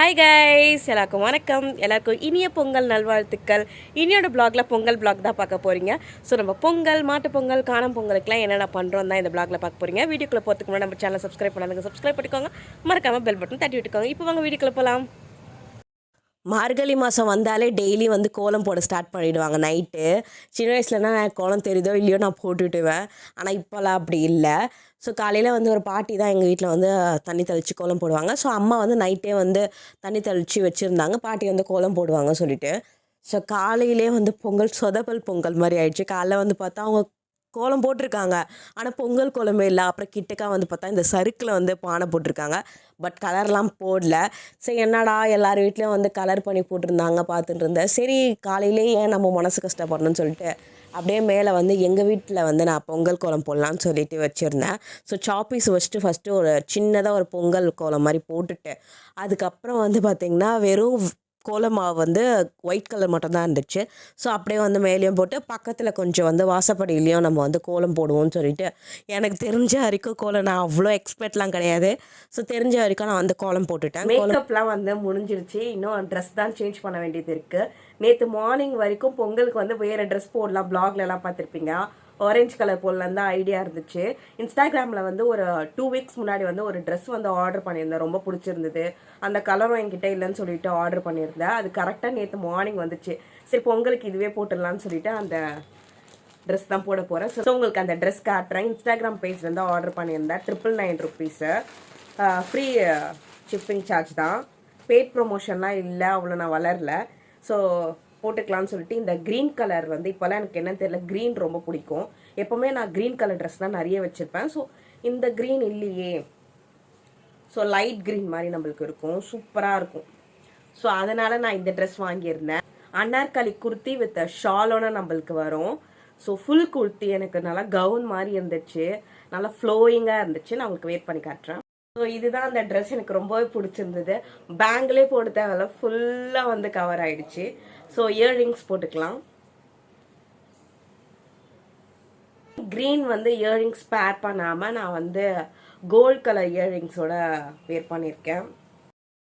Hi guys எல்லாருக்கும் வணக்கம். எல்லாருக்கும் இனிய பொங்கல் நல்வாழ்த்துக்கள். இனியோட பிளாகில் பொங்கல் பிளாக் தான் பார்க்க போகிறீங்க ஸோ நம்ம பொங்கல் மாட்டு பொங்கல் காணும் பொங்கலுக்குலாம் என்னென்ன பண்ணுறோம் தான் இந்த பிளாகில் பார்க்க போகிறீங்க வீடியோக்குள்ள போகிறதுக்கு முன்னாடி நம்ம சேனல் சப்ஸ்கிரைப் பண்ணாதுங்க. சப்ஸ்கிரைப் பண்ணிக்கோங்க. மறக்காமல் பெல் பட்டன் தட்டி விட்டுக்கோங்க. இப்போ வாங்க வீடியோக்குள்ளே போகலாம் மார்கழி மாதம் வந்தாலே டெய்லி வந்து கோலம் போட ஸ்டார்ட் பண்ணிவிடுவாங்க நைட்டு சின்ன வயசுலனா நான் கோலம் தெரியுதோ இல்லையோ நான் போட்டுவிட்டுவேன் ஆனால் இப்போல்லாம் அப்படி இல்லை. ஸோ காலையில் வந்து ஒரு பாட்டி தான் எங்கள் வீட்டில் வந்து தண்ணி தெளித்து கோலம் போடுவாங்க. ஸோ அம்மா வந்து நைட்டே வந்து தண்ணி தெளித்து வச்சுருந்தாங்க. பாட்டி வந்து கோலம் போடுவாங்க சொல்லிட்டு. ஸோ காலையிலே வந்து பொங்கல் சொதப்பல் பொங்கல் மாதிரி ஆயிடுச்சு. காலைல வந்து பார்த்தா அவங்க கோலம் போட்டிருக்காங்க. ஆனால் பொங்கல் கோலமே இல்லை. அப்புறம் கிட்டக்கா வந்து பார்த்தா இந்த சறுக்கில் வந்து பானை போட்டிருக்காங்க. பட் கலர்லாம் போடல. சரி என்னடா? எல்லார் வீட்லேயும் வந்து கலர் பண்ணி போட்டிருந்தாங்க பார்த்துட்டு இருந்தேன். சரி காலையிலே ஏன் நம்ம மனசு கஷ்டப்படணும்னு சொல்லிட்டு அப்படியே மேலே வந்து எங்கள் வீட்டில் வந்து நான் பொங்கல் கோலம் போடலான்னு சொல்லிட்டு வச்சுருந்தேன். ஸோ சாப்பீஸ் வச்சுட்டு ஃபஸ்ட்டு ஒரு சின்னதாக ஒரு பொங்கல் கோலம் மாதிரி போட்டுட்டு அதுக்கப்புறம் வந்து பார்த்திங்கன்னா வெறும் கோலம் மாவு வந்து ஒயிட் கலர் மட்டும்தான் இருந்துச்சு. ஸோ அப்படியே வந்து மேலேயும் போட்டு பக்கத்தில் கொஞ்சம் வந்து வாசப்படியிலையும் நம்ம வந்து கோலம் போடுவோம்னு சொல்லிட்டு எனக்கு தெரிஞ்ச வரைக்கும் கோலம் நான் அவ்வளோ எக்ஸ்பர்ட்லாம் கிடையாது. ஸோ தெரிஞ்ச வரைக்கும் நான் வந்து கோலம் போட்டுட்டேன். மேக்கப்லாம் வந்து முடிஞ்சிருச்சு. இன்னும் ட்ரெஸ் தான் சேஞ்ச் பண்ண வேண்டியது இருக்குது நேற்று மார்னிங் வரைக்கும் பொங்கலுக்கு வந்து வேறு ட்ரெஸ் போடலாம் பிளாக்லலாம் பார்த்துருப்பீங்க. ஆரஞ்சு கலர் போடலாம் தான் ஐடியா இருந்துச்சு. இன்ஸ்டாகிராமில் வந்து ஒரு டூ வீக்ஸ் முன்னாடி வந்து ஒரு ட்ரெஸ் வந்து ஆர்டர் பண்ணியிருந்தேன். ரொம்ப பிடிச்சிருந்தது. அந்த கலரும் என்கிட்ட இல்லைன்னு சொல்லிட்டு ஆர்டர் பண்ணியிருந்தேன். அது கரெக்டாக நேற்று மார்னிங் வந்துச்சு. சரி பொங்கலுக்கு இதுவே போட்டுடலான்னு சொல்லிட்டு அந்த ட்ரெஸ் தான் போட போகிறேன் ஸோ உங்களுக்கு அந்த ட்ரெஸ் காட்டுறேன். இன்ஸ்டாகிராம் பேஜ்லேருந்து ஆர்டர் பண்ணியிருந்தேன். Triple nine rupees free shipping charge தான். பெய்ட் ப்ரொமோஷன்லாம் இல்லை அவ்வளோ நான் வளரல. ஸோ போட்டுக்கலாம்னு சொல்லிட்டு இந்த க்ரீன் கலர் வந்து இப்போல்லாம் எனக்கு என்னன்னு தெரியல க்ரீன் ரொம்ப பிடிக்கும். எப்போவுமே நான் க்ரீன் கலர் ட்ரெஸ் தான் நிறைய வச்சுருப்பேன். ஸோ இந்த க்ரீன் இல்லையே. ஸோ லைட் க்ரீன் மாதிரி நம்மளுக்கு இருக்கும். சூப்பராக இருக்கும். ஸோ அதனால் நான் இந்த ட்ரெஸ் வாங்கியிருந்தேன். அன்னார்காலி குர்த்தி வித் ஷாலோட நம்மளுக்கு வரும். ஸோ ஃபுல் குர்த்தி எனக்கு நல்லா கவுன் மாதிரி இருந்துச்சு. நல்லா ஃப்ளோயிங்காக இருந்துச்சு. நான் உங்களுக்கு வெயிட் பண்ணி காட்டுறேன். ஸோ இதுதான் அந்த ட்ரெஸ் எனக்கு ரொம்பவே பிடிச்சிருந்தது. பேங்கிலே போட்டு தேவையில்ல ஃபுல்லாக வந்து கவர் ஆயிடுச்சு. ஸோ இயர்ரிங்ஸ் போட்டுக்கலாம். க்ரீன் வந்து இயர்ரிங்ஸ் பேர் பண்ணாமல் நான் வந்து கோல்ட் கலர் இயர்ரிங்ஸோட வேர் பண்ணியிருக்கேன்.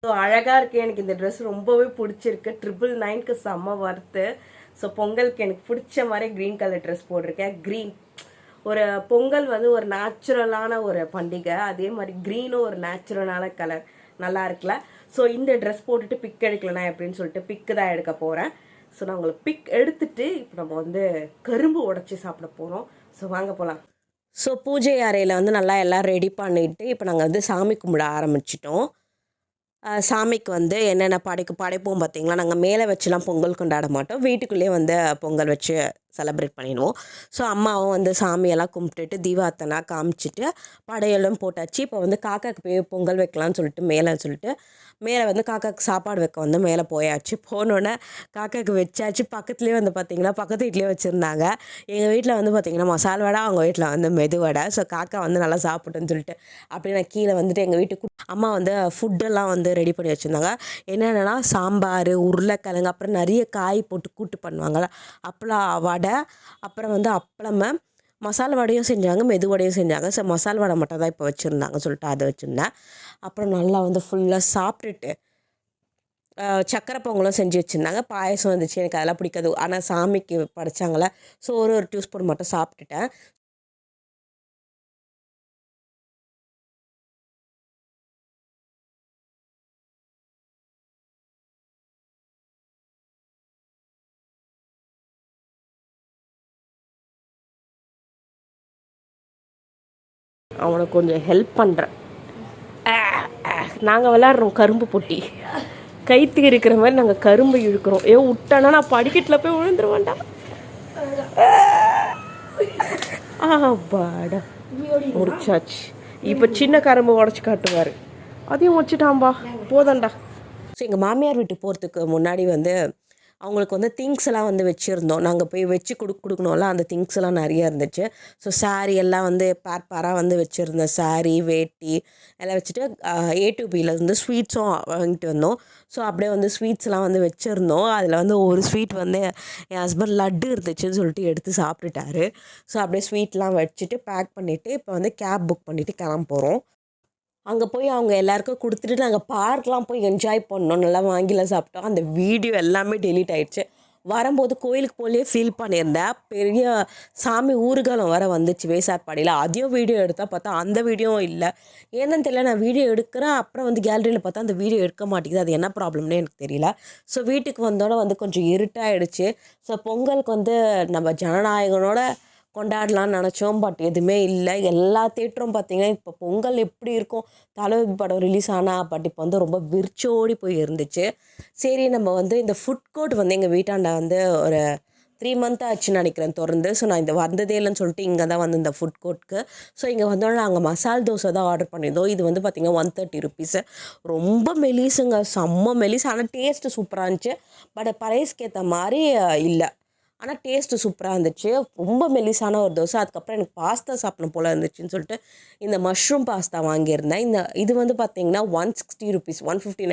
ஸோ அழகாக இருக்குது எனக்கு இந்த ட்ரெஸ் ரொம்பவே பிடிச்சிருக்கு. ட்ரிபிள் நைன்க்கு செம்ம வர்த்து ஸோ பொங்கலுக்கு எனக்கு பிடிச்ச மாதிரி க்ரீன் கலர் ட்ரெஸ் போட்டிருக்கேன். க்ரீன் ஒரு பொங்கல் வந்து ஒரு நேச்சுரலான ஒரு பண்டிகை. அதே மாதிரி க்ரீனும் ஒரு நேச்சுரலான கலர் நல்லா இருக்குல்ல? ஸோ இந்த ட்ரெஸ் போட்டுட்டு பிக் எடுக்கலனா அப்படின்னு சொல்லிட்டு பிக்கு தான் எடுக்க போகிறேன் ஸோ நான் உங்களுக்கு பிக் எடுத்துட்டு இப்போ நம்ம வந்து கரும்பு உடச்சி சாப்பிட போகிறோம் ஸோ வாங்க போகலாம் ஸோ பூஜை அறையில் வந்து நல்லா எல்லாம் ரெடி பண்ணிவிட்டு இப்போ நாங்கள் வந்து சாமி கும்பிட ஆரம்பிச்சிட்டோம். சாமிக்கு வந்து என்னென்ன படைக்கு படைப்போம் பார்த்திங்களா நாங்கள் மேலே வச்சுலாம் பொங்கல் கொண்டாட மாட்டோம். வீட்டுக்குள்ளேயே வந்து பொங்கல் வச்சு செலப்ரேட் பண்ணிடுவோம். ஸோ அம்மாவும் வந்து சாமியெல்லாம் கும்பிட்டுட்டு தீபாத்தெல்லாம் காமிச்சிட்டு படையெல்லாம் போட்டாச்சு. இப்போ வந்து காக்காக்கு போய் பொங்கல் வைக்கலாம்னு சொல்லிட்டு மேலே சொல்லிட்டு மேலே வந்து காக்காக்கு சாப்பாடு வைக்க வந்து மேலே போயாச்சு. போனோடனே காக்காக்கு வச்சாச்சு. பக்கத்துலேயே வந்து பார்த்திங்கன்னா பக்கத்து வீட்லேயே வச்சுருந்தாங்க. எங்கள் வீட்டில் வந்து பார்த்திங்கன்னா மசால் வடை அவங்க வீட்டில் வந்து மெது வடை. ஸோ காக்கா வந்து நல்லா சாப்பிட்டுன்னு சொல்லிட்டு அப்படியே நான் கீழே வந்துட்டு எங்கள் வீட்டுக்கு அம்மா வந்து ஃபுட்டெல்லாம் வந்து ரெடி பண்ணி வச்சுருந்தாங்க. என்னென்னா சாம்பார் உருளைக்கிழங்கு அப்புறம் நிறைய காய் போட்டு கூட்டு பண்ணுவாங்கள்ல அப்பளம் வடை அப்புறம் வந்து அப்பளமை மசால் வடையும் செஞ்சாங்க மெது வடையும் செஞ்சாங்க. ஸோ மசால் வடை மட்டும் தான் இப்போ வச்சுருந்தாங்க சொல்லிட்டு அதை வச்சுருந்தேன். அப்புறம் நல்லா வந்து ஃபுல்லாக சாப்பிட்டுட்டு சக்கரை பொங்கலும் செஞ்சு வச்சுருந்தாங்க. பாயசம் வந்துச்சு எனக்கு அதெல்லாம் பிடிக்காது. ஆனால் சாமிக்கு படைச்சாங்களே ஸோ ஒரு ஒரு டியூ ஸ்பூன் மட்டும் சாப்பிட்டுட்டேன். அவனுக்கு கொஞ்சம் ஹெல்ப் பண்ணுறேன் நாங்கள் விளாட்றோம் கரும்பு பொட்டி. கைத்து இருக்கிற மாதிரி நாங்கள் கரும்பு இழுக்கிறோம். ஏன் விட்டானா நான் படிக்கட்டில் போய் விழுந்துருவேன்டா. ஆபாடா முடிச்சாச்சு. இப்போ சின்ன கரும்பு உடச்சி காட்டுவார். அதையும் வச்சுட்டாம்பா போதண்டா ஸோ எங்கள் மாமியார் வீட்டுக்கு போகிறதுக்கு முன்னாடி வந்து அவங்களுக்கு வந்து திங்ஸ் எல்லாம் வந்து வச்சுருந்தோம். நாங்கள் போய் வச்சு கொடு கொடுக்கணும்ல அந்த திங்ஸ் எல்லாம் நிறைய இருந்துச்சு. ஸோ saree எல்லாம் வந்து பேர் பேராக வந்து வச்சுருந்தோம் saree வேட்டி எல்லாம் வச்சுட்டு ஏ டு பியில் வந்து ஸ்வீட்ஸும் வாங்கிட்டு வந்தோம். ஸோ அப்படியே வந்து ஸ்வீட்ஸ்லாம் வந்து வச்சுருந்தோம். அதில் வந்து ஒரு ஸ்வீட் வந்து என் ஹஸ்பண்ட் லட்டு இருந்துச்சுன்னு சொல்லிட்டு எடுத்து சாப்பிட்டுட்டாரு. ஸோ அப்படியே ஸ்வீட்லாம் வச்சுட்டு பேக் பண்ணிவிட்டு இப்போ வந்து கேப் புக் பண்ணிவிட்டு கிளம்ப போகிறோம் அங்கே போய் அவங்க எல்லாருக்கும் கொடுத்துட்டு நாங்கள் பார்க்லாம் போய் என்ஜாய் பண்ணோம். நல்லா வாங்கிலாம் சாப்பிட்டோம். அந்த வீடியோ எல்லாமே டெலீட் ஆயிடுச்சு. வரும்போது கோயிலுக்கு போலே ஃபீல் பண்ணியிருந்தேன். பெரிய சாமி ஊர்காலம் வர வந்துச்சு வேசார்பாடியில் அதையும் வீடியோ எடுத்தால் பார்த்தா அந்த வீடியோவும் இல்லை. ஏன்னு தெரியல நான் வீடியோ எடுக்கிறேன். அப்புறம் வந்து கேலரியில் பார்த்தா அந்த வீடியோ எடுக்க மாட்டேங்குது. அது என்ன ப்ராப்ளம்னு எனக்கு தெரியல. ஸோ வீட்டுக்கு வந்தோடனே வந்து கொஞ்சம் இருட்டாகிடுச்சு ஸோ பொங்கலுக்கு வந்து நம்ம ஜனநாயகனோட கொண்டாடலாம்னு நினச்சோம். பட் எதுவுமே இல்லை. எல்லா தேட்டரும் பார்த்தீங்கன்னா இப்போ பொங்கல் எப்படி இருக்கும்? தளபதி படம் ரிலீஸ் ஆனால் பட் இப்போ வந்து ரொம்ப விரிச்சோடி போய் இருந்துச்சு. சரி நம்ம வந்து இந்த ஃபுட் கோர்ட் வந்து எங்கள் வீட்டாண்ட வந்து ஒரு த்ரீ மந்த் ஆச்சுன்னு நினைக்கிறேன் திறந்து ஸோ நான் இந்த வந்ததே இல்லைன்னு சொல்லிட்டு இங்கே தான் வந்து இந்த ஃபுட் கோர்ட்க்கு ஸோ இங்கே வந்தோடனே நாங்கள் மசால் தோசை தான் ஆர்டர் பண்ணியிருந்தோம். இது வந்து பார்த்திங்கன்னா ஒன் தேர்ட்டி ருபீஸு ரொம்ப மெலிசுங்க. செம்ம மெலிஸ் ஆனால் டேஸ்ட்டு சூப்பராக இருந்துச்சு. பட் ப்ரைஸ்க்கு ஏற்ற மாதிரி இல்லை. ஆனால் டேஸ்ட்டு சூப்பராக இருந்துச்சு. ரொம்ப மெலிசான ஒரு தோசை. அதுக்கப்புறம் எனக்கு பாஸ்தா சாப்பிடணும் போல் இருந்துச்சுன்னு சொல்லிட்டு இந்த மஷ்ரூம் பாஸ்தா வாங்கியிருந்தேன். இந்த இது வந்து பார்த்தீங்கன்னா one sixty rupees one fifty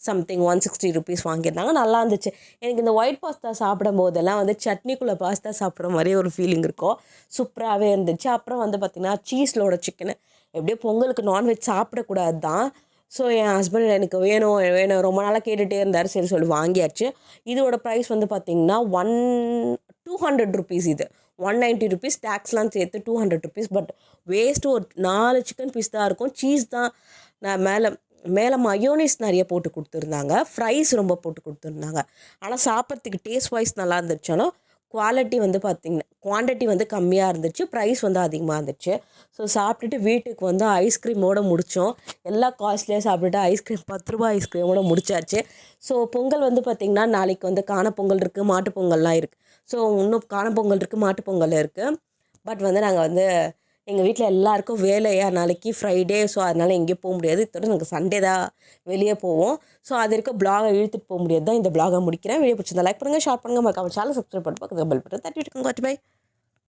something one sixty rupees வாங்கியிருந்தாங்க. நல்லா இருந்துச்சு. எனக்கு இந்த ஒயிட் பாஸ்தா சாப்பிடும் போதெல்லாம் வந்து சட்னிக்குள்ளே பாஸ்தா சாப்பிட்ற மாதிரி ஒரு ஃபீலிங் இருக்கும். சூப்பராகவே இருந்துச்சு. அப்புறம் வந்து பார்த்திங்கன்னா சீஸ்லோட சிக்கனு எப்படியோ பொங்கலுக்கு நான்வெஜ் சாப்பிடக்கூடாது தான் ஸோ என் ஹஸ்பண்ட் எனக்கு வேணும் வேணும். ரொம்ப நாளாக கேட்டுகிட்டே இருந்தார். சரி சொல்லி வாங்கியாச்சு. இதோட ப்ரைஸ் வந்து பார்த்திங்கன்னா ஒன் டூ ஹண்ட்ரட் ருபீஸ் இது. ஒன் நைன்ட்டி ருபீஸ் டேக்ஸ்லாம் சேர்த்து two hundred rupees but waste ஒரு நாலு சிக்கன் பீஸ் தான் இருக்கும். சீஸ் தான். நான் மேலே மேலே மயோனிஸ் நிறைய போட்டு கொடுத்துருந்தாங்க. ஃப்ரைஸ் ரொம்ப போட்டு கொடுத்துருந்தாங்க. ஆனால் சாப்பிட்றதுக்கு டேஸ்ட் வைஸ் நல்லா இருந்துச்சாலும் குவாலிட்டி வந்து பார்த்திங்கன்னா குவான்டிட்டி வந்து கம்மியாக இருந்துச்சு ப்ரைஸ் வந்து அதிகமாக இருந்துச்சு. ஸோ சாப்பிட்டுட்டு வீட்டுக்கு வந்து ஐஸ்கிரீமோடு முடித்தோம் எல்லா காஸ்ட்லியாக சாப்பிட்டுட்டு ஐஸ்கிரீம் பத்து ரூபா ஐஸ்கிரீமோடு முடிச்சாச்சு. ஸோ பொங்கல் வந்து பார்த்திங்கன்னா நாளைக்கு வந்து காணப்பொங்கல் இருக்குது மாட்டுப்பொங்கல்லாம் இருக்குது ஸோ இன்னும் காணப்பொங்கல் இருக்குது மாட்டுப் பொங்கல் இருக்குது பட் வந்து நாங்கள் வந்து எங்கள் வீட்டில் எல்லாருக்கும் வேலையா நாளைக்கு ஃப்ரைடே ஸோ அதனால் எங்கேயும் போக முடியாது. இத்தோட நாங்கள் சண்டே தான் வெளியே போவோம். ஸோ அது இருக்க பிளாகை இழுத்துட்டு போக முடியாது. தான் இந்த பிளாகை முடிக்கிறேன். வீடியோ பிடிச்சிருந்தா லைக் பண்ணுங்கள் ஷேர் பண்ணுங்கள் மறக்காம சேனல் சப்ஸ்கிரைப் பண்ணி பக்கத்தில் பெல் பட்டன் தட்டி விட்டுக்கோங்க. பை